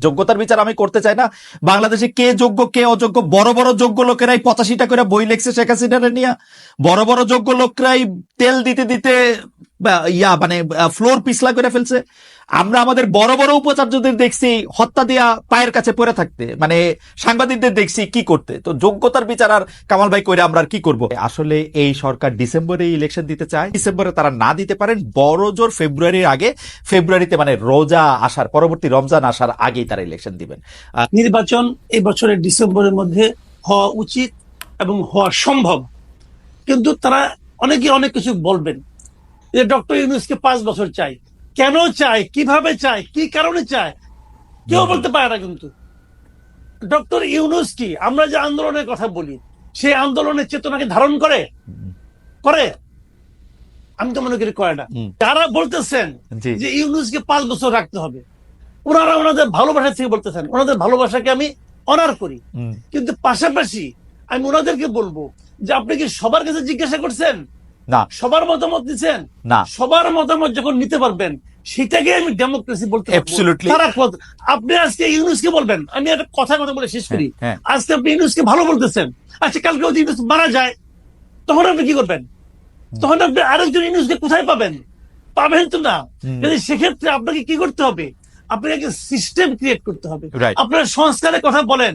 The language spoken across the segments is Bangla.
যোগ্যতার বিচার আমি করতে চাই না। বাংলাদেশে কে যোগ্য, কে অযোগ্য, বড় বড় যোগ্য লোকেরাই পঁচাশিটা করে বই লেখছে শেখ হাসিনারে নিয়ে। বড় বড় যোগ্য লোকরাই তেল দিতে দিতে ইয়া মানে ফ্লোর পিছলা করে ফেলছে। আমরা আমাদের বড় বড় উপাচার্যদের দেখছি হত্যা দিয়া পায়ের কাছে পড়ে থাকতে। মানে সাংবাদিকদের দেখছি কি করতে। তো যোগ্যতার বিচার আর কামাল ভাই কইরা আমরা কি করব? আসলে এই সরকার ডিসেম্বরে ইলেকশন দিতে চায়। ডিসেম্বরে তারা না দিতে পারেন, বড় জোর ফেব্রুয়ারির আগে, ফেব্রুয়ারিতে মানে রোজা আসার, পরবর্তী রমজান আসার আগেই তারা ইলেকশন দিবেন। নির্বাচন এই বছরের ডিসেম্বরের মধ্যে হওয়া উচিত এবং হওয়া সম্ভব। কিন্তু তারা অনেকে অনেক কিছু বলবেন। যে ডক্টর ইউনুসকে পাঁচ বছর চাই। কেন চায় কীভাবে চায় কি কারণে চায় কেউ বলতে পারে না কিন্তু। ডক্টর ইউনুস কি? আমরা যে আন্দোলনের কথা বলি সেই আন্দোলনের চেতনাকে ধারণ করে? করে? আমি তো মনে করি করে না। যারা বলতেছেন। যে ইউনুসকে পাঁচ বছর রাখতে হবে ওনারা ওনাদের ভালোবাসা থেকে বলতেছেন। ওনাদের ভালোবাসাকে আমি অনার করি। কিন্তু পাশাপাশি আমি ওনাদেরকে বলব যে আপনি কি সবার কাছে জিজ্ঞাসা করছেন? না। সবার মতামত দিচ্ছেন? না। সবার মতামত যখন নিতে পারবেন সেটাকে আমি ডেমোক্রেসি বলতে আপনি আজকে ইউনুসকে বলবেন আমি একটা কথা কথা বলে শেষ করি। হ্যাঁ, হ্যাঁ। আজকে আপনি ইউনুসকে ভালো বলতেছেন। আচ্ছা কালকে যদি ইউনুস মারা যায় তখন আপনি কি করবেন? তখন আপনি আরেকজন ইউনুসকে কোথায় পাবেন? পাবেন তো না। যদি সেক্ষেত্রে আপনাকে কি করতে হবে? আপনাকে সিস্টেম ক্রিয়েট করতে হবে. আপনার সংস্কারের কথা বলেন।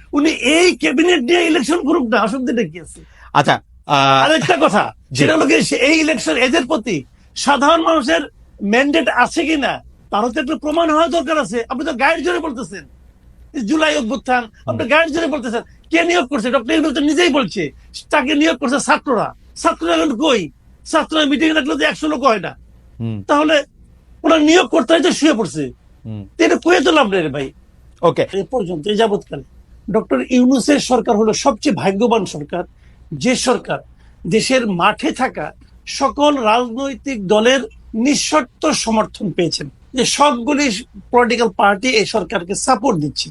উনি এই ক্যাবিনেট নিয়ে ইলেকশন করুক না অসুবিধাটা কি আছে? আচ্ছা আরেকটা কথা। সেটা হলো এই ইলেকশন এদের প্রতি সাধারণ মানুষের ম্যান্ডেট আছে কিনা তারও তো একটু প্রমাণ হওয়া দরকার আছে। আপনি তো গাইড জোরে বলতেছেন। জুলাই অভ্যুত্থান আপনি গাইড জোরে বলতেছেন। কে নিয়োগ করছে? ডক্টর ইউনুস নিজেই বলছে তাকে নিয়োগ করছে ছাত্ররা। ছাত্ররা এখন কই? ছাত্ররা মিটিং রাখলে তো একশো লোক হয় না। তাহলে ওনার নিয়োগ করতে হয় তো শুয়ে পড়ছে। এটা কয়ে তো লাভ নেই রে ভাই। ওকে। এ পর্যন্ত এই যাবৎকালে। ডক্টর ইউনুসের সরকার হলো সবচেয়ে ভাগ্যবান সরকার। যে সরকার দেশের মাঠে থাকা সকল রাজনৈতিক দলের নিঃশর্ত সমর্থন পেয়েছেন। যে সবগুলি পলিটিক্যাল পার্টি এই সরকারকে সাপোর্ট দিচ্ছে।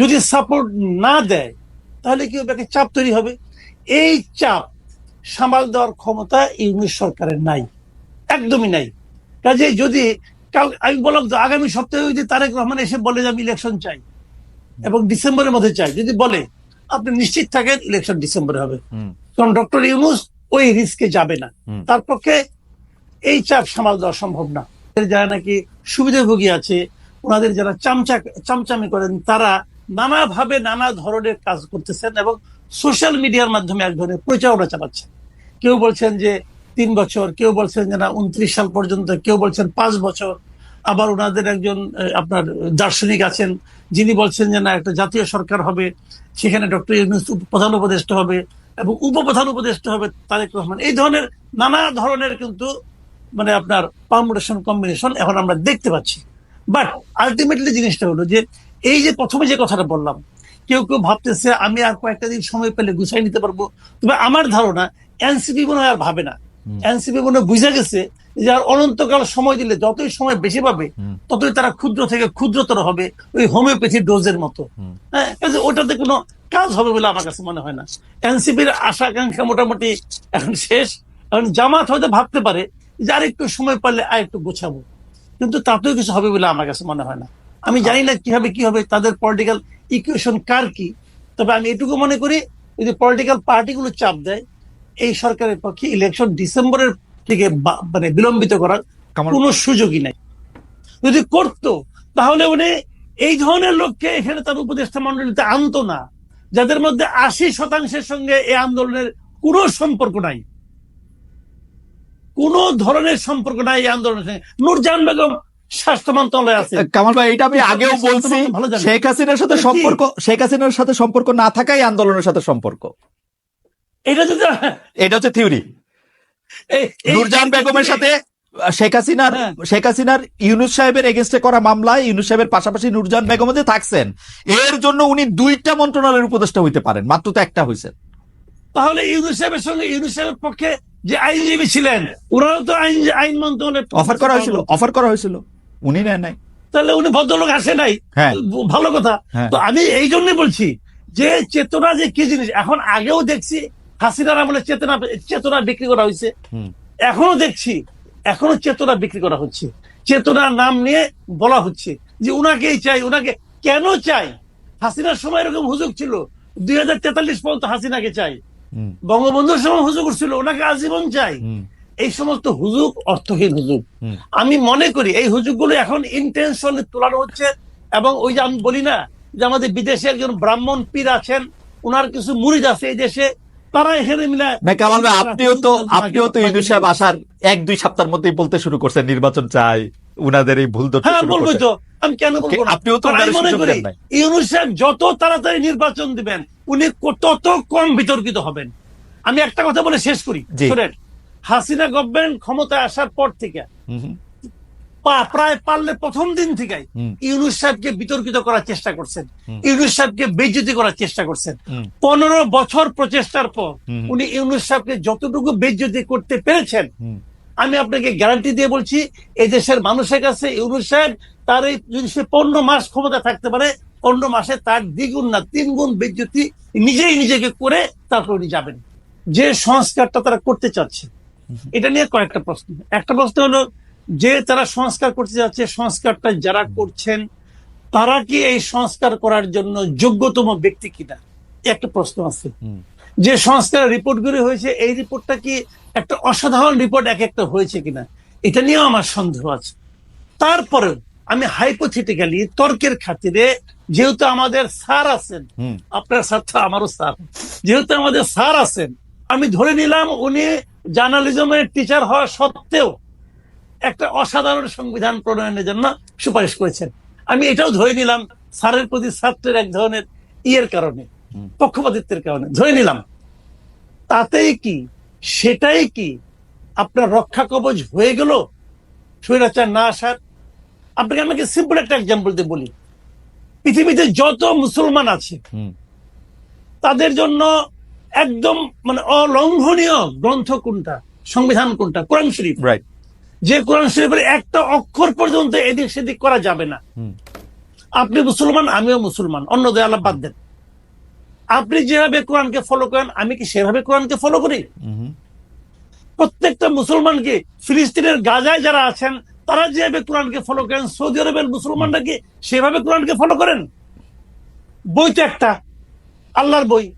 যদি সাপোর্ট না দেয়, তাহলে কি হবে? চাপ তৈরি হবে। এই চাপ সামাল দেওয়ার ক্ষমতা ইউনুস সরকারের নাই। একদমই নাই। কাজে যদি আমি বললাম আগামী সপ্তাহে যদি তারেক রহমান এসে বলে যে আমি ইলেকশন চাই। এবং ডিসেম্বরের মধ্যে চাই। যদি বলে আপনি নিশ্চিত থাকেন ইলেকশন ডিসেম্বরে হবে। কারণ ডক্টর ইউনুস ওই রিস্কে যাবে না। তার পক্ষে এই চাপ সামাল দেওয়া সম্ভব না। যারা নাকি সুবিধাভোগী আছে ওনাদের যারা চামচা চামচামি করেন তারা নানাভাবে নানা ধরনের কাজ করতেছেন এবং সোশ্যাল মিডিয়ার মাধ্যমে এক ধরনের প্রচারণা চালাচ্ছেন। কেউ বলছেন যে তিন বছর কেউ বলছেন যে না উনত্রিশ সাল পর্যন্ত কেউ বলছেন পাঁচ বছর। আবার ওনাদের একজন আপনার দার্শনিক আছেন যিনি বলছেন যে না, একটা জাতীয় সরকার হবে, সেখানে ডক্টর ইউনুস প্রধান উপদেষ্টা হবে এবং উপপ্রধান উপদেষ্টা হবে তারেক রহমান। এই ধরনের নানা ধরনের কিন্তু মানে আপনার পারমুটেশন, কম্বিনেশন এখন আমরা দেখতে পাচ্ছি। বাট আলটিমেটলি জিনিসটা হলো যে এই যে প্রথমে যে কথাটা বললাম, কেউ কেউ ভাবতেছে, আমি আর কয়েকটা দিন সময় পেলে গুছাই নিতে পারব। তবে আমার ধারণা, এনসিপি মনে হয় আর ভাবে না। এনসিপি মনে বুঝে গেছে যে আর অনন্তকাল সময় দিলে যতই সময় বেশি পাবে ততই তারা ক্ষুদ্র থেকে ক্ষুদ্রতর হবে ওই হোমিওপ্যাথি ডোজের মতো। হ্যাঁ ওটাতে কোনো কাজ হবে বলে আমার কাছে মনে হয় না। এনসিপির আশা আকাঙ্ক্ষা মোটামুটি এখন শেষ। এখন জামাত হয়তো ভাবতে পারে যে আর একটু সময় পারলে আর একটু গোছাবো। কিন্তু তাতেও কিছু হবে বলে আমার কাছে মনে হয় না। আমি জানি না কীভাবে কি হবে তাদের পলিটিক্যাল ইকুয়েশন কার কি? তবে আমি এটুকু মনে করি যদি পলিটিক্যাল পার্টিগুলো চাপ দেয় এই সরকারের পক্ষে ইলেকশন ডিসেম্বরের থেকে মানে বিলম্বিত করার কোনো সুযোগই নাই। যদি করতো তাহলে উনি এই ধরনের লোককে এখানে তার উপদেষ্টা মন্ডলীতে আনতো না যাদের মধ্যে আশি শতাংশের সঙ্গে এই আন্দোলনের কোনো সম্পর্ক নাই। কোন ধরনের সম্পর্ক নাই এই আন্দোলনের সঙ্গে। নূরজাহান বেগম স্বাস্থ্য মন্ত্রণালয়ে আছে কামাল ভাই এটা আমি আগেও বলছি ভালো শেখ হাসিনার সাথে সম্পর্ক শেখ হাসিনার সাথে সম্পর্ক না থাকাই আন্দোলনের সাথে সম্পর্ক। এটা যদি এটা হচ্ছে থিওরি। বেগমের সাথে শেখ হাসিনার হ্যাঁ। শেখ হাসিনার ইউনুস সাহেবের এগেনস্টে করা মামলায় ইউনুস সাহেবের পাশাপাশি নুরজান বেগম যে থাকছেন এর জন্য উনি দুইটা মন্ত্রণালয়ের উপদেষ্টা হইতে পারেন মাত্র তো একটা হয়েছে তাহলে ইউনুস সাহেবের সঙ্গে ইউনুস সাহেবের পক্ষে যে আইনজীবী ছিলেন ওনারও তো আইন আইন মন্ত্রণালয়ের অফার করা হয়েছিল অফার করা হয়েছিল। উনি নেন নাই। তাহলে উনি ভদ্রলোক আসে নাই। হ্যাঁ। ভালো কথা। হ্যাঁ। তো আমি এই জন্য বলছি যে চেতনা যে কি জিনিস এখন আগেও দেখছি হাসিনার আমলে চেতনা চেতনা বিক্রি করা হয়েছে এখনও দেখছি এখনও চেতনা বিক্রি করা হচ্ছে। চেতনার নাম নিয়ে বলা হচ্ছে যে উনাকেই চাই উনাকে কেন চাই? হাসিনার সময় এরকম হুজুগ ছিল। দুই হাজার তেতাল্লিশ পর্যন্ত হাসিনাকে চাই। বঙ্গবন্ধুর সময় হুজুগ ছিল ওনাকে আজীবন চাই। এই সমস্ত হুজুগ অর্থহীন হুজুগ। আমি মনে করি এই হুজুগগুলো এখন ইন্টেনশনে তোলানো হচ্ছে এবং ওই যে আমি বলি না যে আমাদের বিদেশে একজন ব্রাহ্মণ পীর আছেন ওনার কিছু মুরিদ আছে এই দেশে তারা এখানে মিলে আপনিও তো আপনিও তো ইউনুস সাহেব আসার এক দুই সপ্তাহের মধ্যেই বলতে শুরু করছেন নির্বাচন চাই। উনাদের এই ভুল হ্যাঁ বলব তো। আমি কেন আপনিও তো মনে করি দেন সাহেব যত তাড়াতাড়ি নির্বাচন দিবেন উনি তত কম বিতর্কিত হবেন। আমি একটা কথা বলে শেষ করি। শোনেন হাসিনা গভর্নমেন্ট ক্ষমতায় আসার পর থেকে প্রায় পারলে প্রথম দিন থেকে। ইউনুস সাহেবকে বিতর্কিত করার চেষ্টা করছেন। ইউনুস সাহেবকে বেজ্জতি করার চেষ্টা করছেন। পনেরো বছর প্রচেষ্টার পর উনি ইউনুস সাহেবকে যতটুকু বেজ্জতি করতে পেরেছেন আমি আপনাকে গ্যারান্টি দিয়ে বলছি এই দেশের মানুষের কাছে ইউনুস সাহেব তার এই যদি সে পনেরো মাস ক্ষমতা থাকতে পারে পনেরো মাসে তার দ্বিগুণ না তিন গুণ বেজ্জতি নিজেই নিজেকে করে তারপর উনি যাবেন। যে সংস্কারটা তারা করতে চাচ্ছে এটা নিয়ে কয়েকটা প্রশ্ন। একটা প্রশ্ন হলো যে তারা সংস্কার করতে যাচ্ছে সংস্কারটা যারা করছেন তারা কি এই সংস্কার করার জন্য যোগ্যতম ব্যক্তি কিনা? একটা প্রশ্ন আছে। যে সংস্কার রিপোর্টগুলি হয়েছে এই রিপোর্টটা কি একটা অসাধারণ রিপোর্ট এক একটা হয়েছে কিনা? এটা নিয়েও আমার সন্দেহ আছে। তারপরে আমি হাইপোথিটিক্যালি তর্কের খাতিরে যেহেতু আমাদের স্যার আছেন আপনার স্যার তো আমারও স্যার যেহেতু আমাদের স্যার আছেন আমি ধরে নিলাম উনি জার্নালিজমের টিচার হওয়া সত্ত্বেও একটা অসাধারণ সংবিধান প্রণয়নের জন্য সুপারিশ করেছেন। আমি এটাও ধরে নিলাম স্যারের প্রতি ছাত্রের এক ধরনের ইয়ের কারণে পক্ষপাতিত্বের কারণে। ধরে নিলাম তাতেই কি সেটাই কি আপনার রক্ষা কবচ হয়ে গেল? স্বৈরাচার না আসার? আপনাকে আমাকে সিম্পল একটা এক্সাম্পল দিয়ে বলি। পৃথিবীতে যত মুসলমান আছে তাদের জন্য একদম মানে অলঙ্ঘনীয় গ্রন্থ কোনটা সংবিধান কোনটা কোরআন শরীফ। রাইট যে কোরআন শরীফের একটা অক্ষর পর্যন্ত এদিক সেদিক করা যাবে না। আপনি মুসলমান আমিও মুসলমান অন্য দেয়ালা বাদ দেন। আপনি যেভাবে কোরআনকে ফলো করেন আমি কি সেভাবে কোরআনকে ফলো করি? প্রত্যেকটা মুসলমানকে ফিলিস্তিনের গাজায় যারা আছেন তারা যেভাবে কোরআনকে ফলো করেন সৌদি আরবের মুসলমানরা কি সেভাবে কোরআনকে ফলো করেন? বই তো একটা আল্লাহর বই।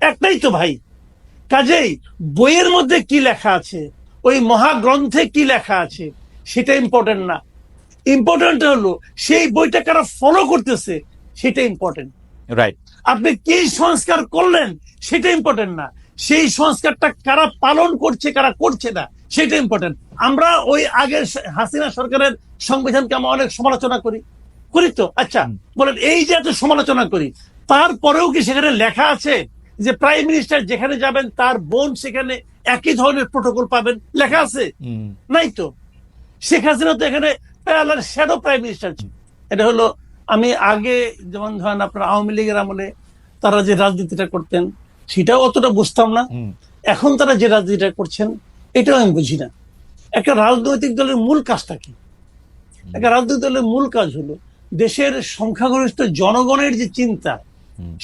একটাই তো ভাই। কাজেই বইয়ের মধ্যে কি লেখা আছে? ওই মহাগ্রন্থে কি লেখা আছে? সেটা ইম্পর্টেন্ট না। ইম্পর্টেন্ট হলো সেই বইটা কারা ফলো করতেছে সেটা ইম্পর্টেন্ট রাইট আপনি কি সংস্কার করলেন সেটা ইম্পর্টেন্ট না। সেই সংস্কারটা কারা পালন করছে কারা করছে না সেটা ইম্পর্টেন্ট আমরা ওই আগের হাসিনা সরকারের সংবিধানকে আমরা অনেক সমালোচনা করি। করি তো? আচ্ছা বলেন এই যে এত সমালোচনা করি তারপরেও কি সেখানে লেখা আছে যে প্রাইম মিনিস্টার যেখানে যাবেন তার বোন সেখানে একই ধরনের প্রোটোকল পাবেন। লেখা আছে? নাই তো? শেখ হাসিনা তো এখানে শ্যাডো প্রাইম মিনিস্টার ছিল। এটা হলো আমি আগে যেমন ধরেন আপনার আওয়ামী লীগের আমলে তারা যে রাজনীতিটা করতেন সেটাও অতটা বুঝতাম না। এখন তারা যে রাজনীতিটা করছেন এটাও আমি বুঝি না। একটা রাজনৈতিক দলের মূল কাজটা কি? একটা রাজনৈতিক দলের মূল কাজ হলো দেশের সংখ্যাগরিষ্ঠ জনগণের যে চিন্তা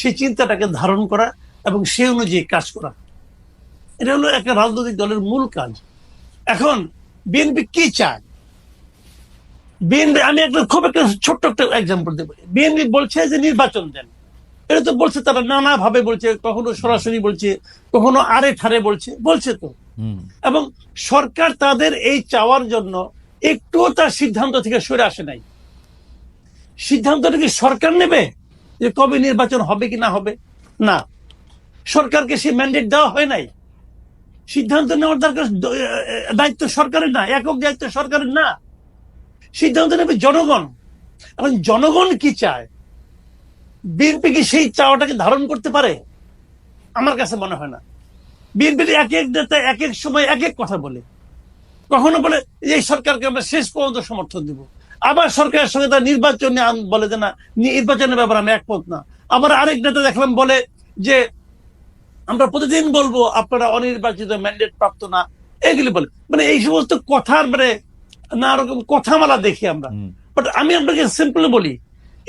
সেই চিন্তাটাকে ধারণ করা এবং সেই অনুযায়ী কাজ করা। এটা হলো একটা রাজনৈতিক দলের মূল কাজ। এখন বিএনপি কি চায়? বিএনপি আমি একটা খুব একটা ছোট্ট একটা এক্সাম্পল দেবো। বিএনপি বলছে যে নির্বাচন দেন। এটা তো বলছে তারা নানা ভাবে বলছে কখনো সরাসরি বলছে কখনো আরে ঠারে বলছে বলছে তো। এবং সরকার তাদের এই চাওয়ার জন্য একটুও তার সিদ্ধান্ত থেকে সরে আসে নাই। সিদ্ধান্তটা কি সরকার নেবে যে কবে নির্বাচন হবে কি না হবে? না। সরকারকে সেই ম্যান্ডেট দেওয়া হয় নাই। সিদ্ধান্ত নেওয়ার দরকার দায়িত্ব সরকারের না, একক দায়িত্ব সরকারের না। সিদ্ধান্ত নেবে জনগণ। এখন জনগণ কি চায়? বিএনপি কি সেই চাওয়াটাকে ধারণ করতে পারে? আমার কাছে মনে হয় না। বিএনপির এক এক নেতা এক এক সময় এক এক কথা বলে। কখনো বলে, এই সরকারকে আমরা শেষ পর্যন্ত সমর্থন দিব। আবার সরকারের সঙ্গে তার নির্বাচন বলে যে, না, নির্বাচনের ব্যাপারে আমি একমত না। আবার আরেক নেতা দেখলাম বলে যে আমরা প্রতিদিন বলব আপনারা অনির্বাচিত ম্যান্ডেট প্রাপ্ত না। এগুলি বলে। মানে এই সমস্ত কথার মানে নানা রকম কথামালা দেখি আমরা। বাট আমি আপনাকে সিম্পল বলি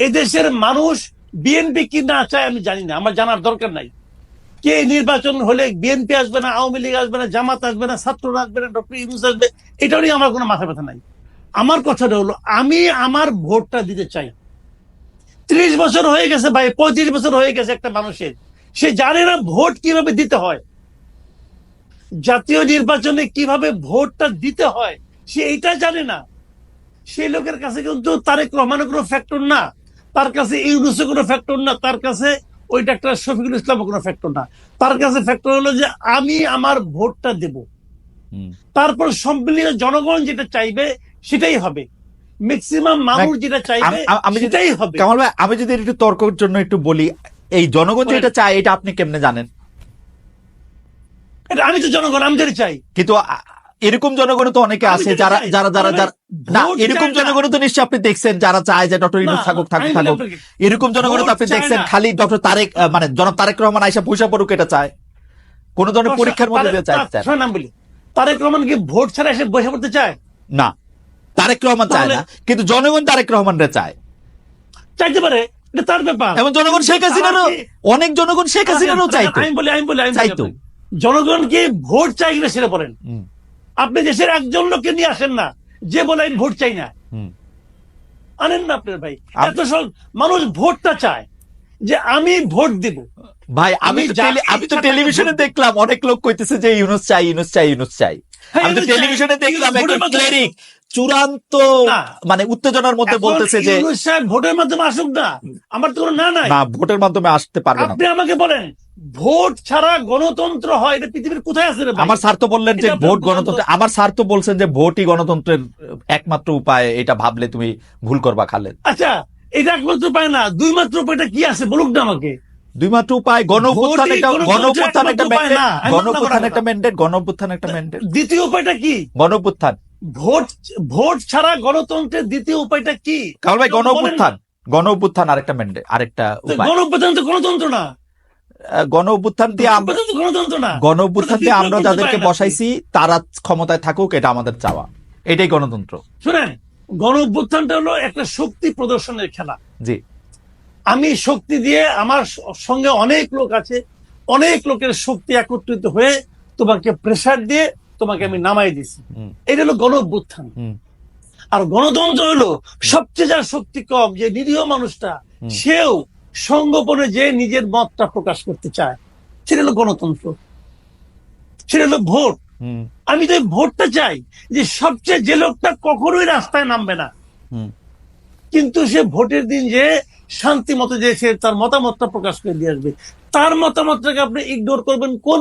এদেশের মানুষ বিএনপি কি না চায় আমি জানি না। আমার জানার দরকার নাই। কে নির্বাচন হলে বিএনপি আসবে না আওয়ামী লীগ আসবে না জামাত আসবে না ছাত্ররা আসবে না ডক্টর ইউনুস আসবে এটা নিয়ে আমার কোনো মাথা ব্যথা নাই। আমার কথাটা হলো আমি আমার ভোটটা দিতে চাই। ত্রিশ বছর হয়ে গেছে ভাই পঁয়ত্রিশ বছর হয়ে গেছে একটা মানুষের। সে জানে না ভোট কীভাবে দিতে হয়। জাতীয় নির্বাচনে কীভাবে ভোটটা দিতে হয় সে এইটা জানে না। সেই লোকের কাছে কিন্তু তারেক রহমানের কোনো ফ্যাক্টর না। তার কাছে ইউনুসের কোনো ফ্যাক্টর না। তার কাছে ওই ডাক্তার শফিকুল ইসলামের কোনো ফ্যাক্টর না। তার কাছে ফ্যাক্টর হলো যে আমি আমার ভোটটা দেব। তারপর সম্মিলিত জনগণ যেটা চাইবে সেটাই হবে। ম্যাক্সিমাম মানুষ যেটা চাইবে সেটাই হবে। কামাল ভাই আমি যদি একটু তর্কের জন্য একটু বলি এই জনগণ বলেন। যেটা চায় এটা আপনি কেমনে জানেন? এটা আমি তো জনগণ আমি চাই। কিন্তু এরকম জনগণ তো অনেকে আছে যারা যারা যারা যারা না এরকম জনগণ তো নিশ্চয়ই আপনি দেখছেন যারা চায় যে ডক্টর ইউনুস থাকুক থাকুক থাকুক। এরকম জনগণ তো আপনি দেখছেন খালি ডক্টর তারেক মানে জনাব তারেক রহমান আইসা পয়সা পড়ুক এটা চায়। কোন ধরনের পরীক্ষার মধ্যে দিয়ে চায় চায় না। শোনেন আমি বলি তারেক রহমান কি ভোট ছাড়া এসে বসে পড়তে চায়? না তারেক রহমান চায় না কিন্তু জনগণ তারেক রহমানরে চায়। চাইতে পারে এটা তার ব্যাপার। এবং জনগণ শেখ হাসিনারও আমাকে- অনেক জনগণ শেখ হাসিনারও চাইতো। আমি বলি আমি বলি আমি চাইতো। জনগণকে ভোট চাই কিনা সেটা বলেন। আপনি দেশের একজন লোককে নিয়ে আসেন না যে বলে আমি ভোট চাই না। আনেন না আপনার ভাই। এত সব মানুষ ভোটটা চায় যে আমি ভোট দেব। ভাই আমি আমি তো টেলিভিশনে দেখলাম অনেক লোক কইতেছে যে ইউনুস চাই ইউনুস চাই ইউনুস চাই। হ্যাঁ, আমি তো টেলিভিশনে দেখলাম একজন ক্লেরিক চূড়ান্ত মানে উত্তেজনার মধ্যে বলতেছে যে ভোটের মাধ্যমে আসুক না। আমার তো কোনো না নাই। না ভোটের মাধ্যমে আসতে পারবে না। আপনি আমাকে বলেন ভোট ছাড়া গণতন্ত্র হয় এটা পৃথিবীর কোথায় আছে আমার স্যার তো বললেন যে ভোট গণতন্ত্র আমার স্যার তো বলছেন যে ভোটই গণতন্ত্রের একমাত্র উপায় এটা ভাবলে তুমি ভুল করবা খালেদ আচ্ছা এটা একমাত্র পায় না দুই মাত্র উপায়টা কি আছে বলুক না আমাকে? দুই মাত্র উপায় গণ অভ্যুত্থান একটা গণতন্ত্রের গণ একটা একমাত্র উপায় ম্যান্ডেট না। আমি গণ মানলাম অভ্যুত্থান না একটা। ম্যান্ডেট গণ অভ্যুত্থান একটা ম্যান্ডেট দ্বিতীয় উপায়টা কি? গণ অভ্যুত্থান ভোট ভোট ছাড়া গণতন্ত্রের দ্বিতীয় উপায়টা কি? কামাল ভাই গণ অভ্যুত্থান গণ অভ্যুত্থান আরেকটা ম্যান্ডেট আরেকটা উপায়। গণপ্রধান তো গণতন্ত্র না। গণ অভ্যুত্থান দিয়ে আমরা গণতন্ত্র না। গণ অভ্যুত্থান দিয়ে আমরা যাদেরকে বসাইছি তারা ক্ষমতায় থাকুক এটা আমাদের চাওয়া। এটাই গণতন্ত্র। শুনেন গণ অভ্যুত্থানটা হলো একটা শক্তি প্রদর্শনের খেলা। জি। আমি শক্তি দিয়ে আমার সঙ্গে অনেক লোক আছে অনেক লোকের শক্তি একত্রিত হয়ে তোমাকে প্রেসার দিয়ে তোমাকে আমি নামাই দিছি। এটা হলো গণ অভ্যুত্থান আর গণতন্ত্র হলো সবচেয়ে যার শক্তি কম যে নিরীহ মানুষটা সেও সঙ্গোপনে যে নিজের মতটা প্রকাশ করতে চায় সেটা হলো গণতন্ত্র। সেটা হলো ভোট। আমি তো ভোটটা চাই যে সবচেয়ে যে লোকটা কখনোই রাস্তায় নামবে না। কিন্তু সে ভোটের দিন যে শান্তি মতো যে সে তার মতামতটা প্রকাশ করে দিয়ে আসবে তার মতামতটাকে আপনি ইগনোর করবেন কোন?